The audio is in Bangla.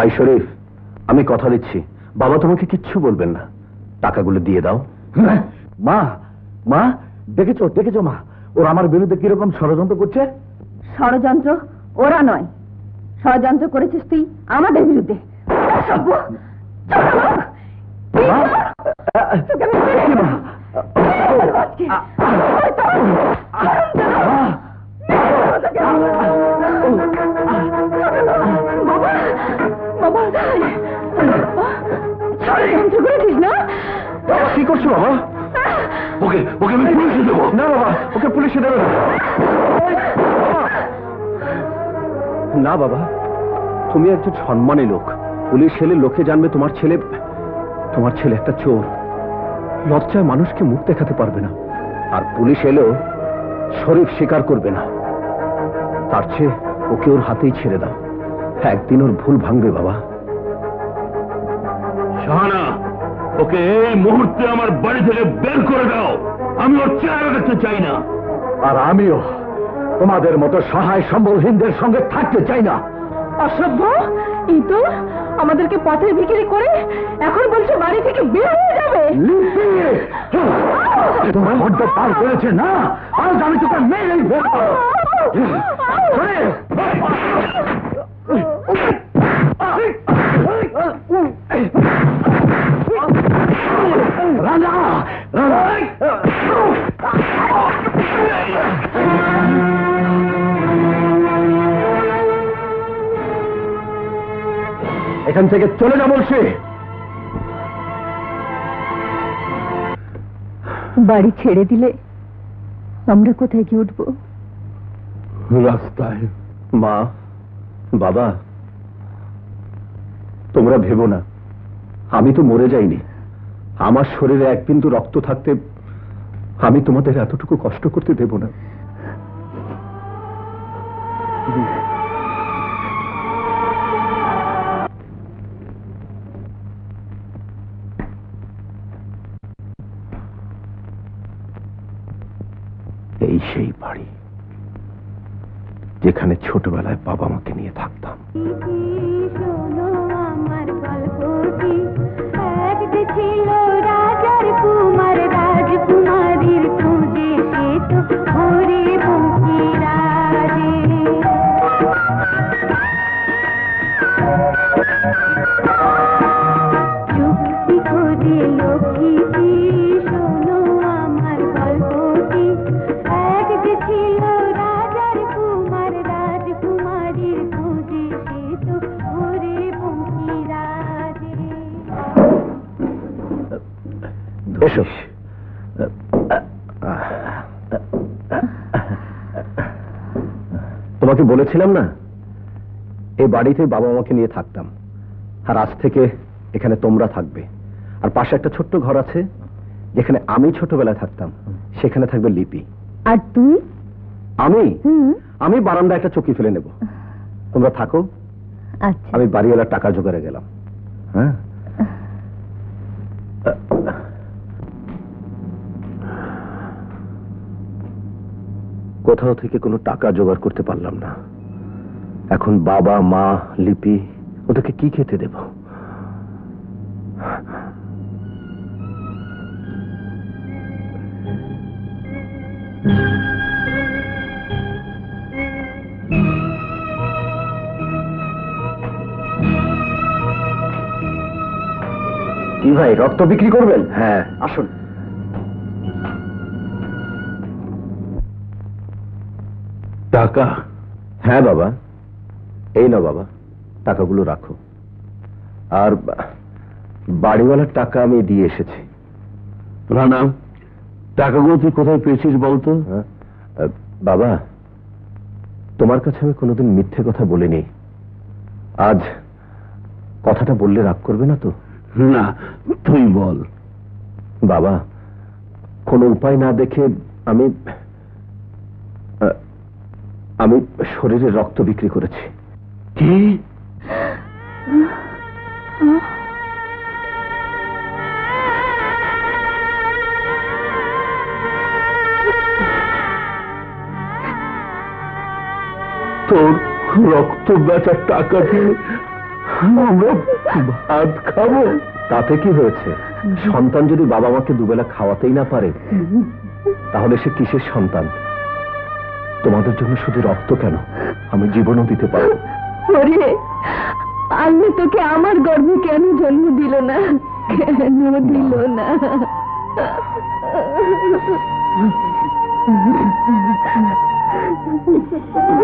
ভাই শরীফ আমি কথা দিচ্ছি। বাবা তোমাকে কিচ্ছু বলবেন না। টাকাগুলো দিয়ে দাও। মা মা দেখেছ দেখেছ মা ওর আমার বিরুদ্ধে কীরকম ষড়যন্ত্র করছে? ষড়যন্ত্র? ওরা নয়। ষড়যন্ত্র করেছিস তুই আমাদের বিরুদ্ধে। তোকে করছ বাবা? ওকে ওকে আমি পুলিশে দেবো। না বাবা ওকে পুলিশে দেবে না। না বাবা তুমি একজন সম্মানী লোক। পুলিশ এলে লোকে জানবে তোমার ছেলে তোমার ছেলে একটা চোর। লজ্জায় মানুষকে মুখ দেখাতে পারবে না। আর পুলিশ এলেও শরীফ স্বীকার করবে না। তার চেয়ে ওকে ওর হাতেই ছেড়ে দাও। একদিন ওর ভুল ভাঙবে বাবা। শাহানা ওকে এই মুহূর্তে আমার বাড়ি থেকে বের করে দাও। আমি ওর চেহারা দেখতে চাই না। আর আমিও তোমাদের মতো সহায় সম্বলহীনদের সঙ্গে থাকতে চাই না। অসভ্য এই আমাদেরকে পথের বিক্রি করে এখন বলছে বাড়ি থেকে বের হয়ে যাবে। তোমার বড্ড পার করেছে না? আজ আমি তোকে মেরেই ফেলব। এখান থেকে চলে যা বলছি বাড়ি ছেড়ে দিলে আমরা কোথায় গিয়ে উঠবো? রাস্তায়। মা বাবা তোমরা ভেবো না। আমি তো মরে যাইনি। আমার শরীরে এক বিন্দু রক্ত থাকতে আমি তোমাদের এতটুকু কষ্ট করতে দেব না। এই সেই বাড়ি যেখানে ছোটবেলায় বাবা মাকে নিয়ে থাকতাম। এসো। তোমাকে বলেছিলাম না? এই বাড়িতে বাবা মাকে নিয়ে থাকতাম। আর আজ থেকে এখানে তোমরা থাকবে। আর পাশে একটা ছোট্ট ঘর আছে যেখানে আমি ছোটবেলায় থাকতাম। সেখানে থাকবে লিপি। আর তুই আমি? আমি বারান্দায় একটা চকি ফেলে নেব। তোমরা থাকো। আচ্ছা। আমি বাড়িওয়ালার টাকা জোগাড়ে গেলাম। হ্যাঁ? কোথাও থেকে কোনো টাকা জোগাড় করতে পারলাম না। এখন বাবা মা লিপি ওদেরকে কি খেতে দেব? কি ভাই রক্ত বিক্রি করবেন? হ্যাঁ। আসুন। টাকা? হ্যাঁ বাবা। এই না বাবা। টাকাগুলো রাখো। আর বাড়িওয়ালার টাকা আমি দিয়ে এসেছি। রানা টাকাগুলো তুই কোথায় পেয়েছিস বলতো? হ্যাঁ? বাবা তোমার কাছে আমি কোনোদিন মিথ্যে কথা বলিনি। আজ কথাটা বললে রাগ করবে না তো? না তুই বল। বাবা কোনো উপায় না দেখে আমি আমি শরীরে রক্ত বিক্রি করেছি। কি? তোর রক্ত বেচার টাকা দিয়ে আমরা ভাত খাব। তাতে কি হয়েছে? সন্তান যদি বাবা মাকে দুবেলা খাওয়াতেই না পারে তাহলে সে কিসের সন্তান? তোমাদের জন্য শুধু রক্ত কেন? আমি জীবনও দিতে পারব। ওরে, আল্লাহ তোকে আমার গর্ভে কেন জন্ম দিল না? কেন দিল না?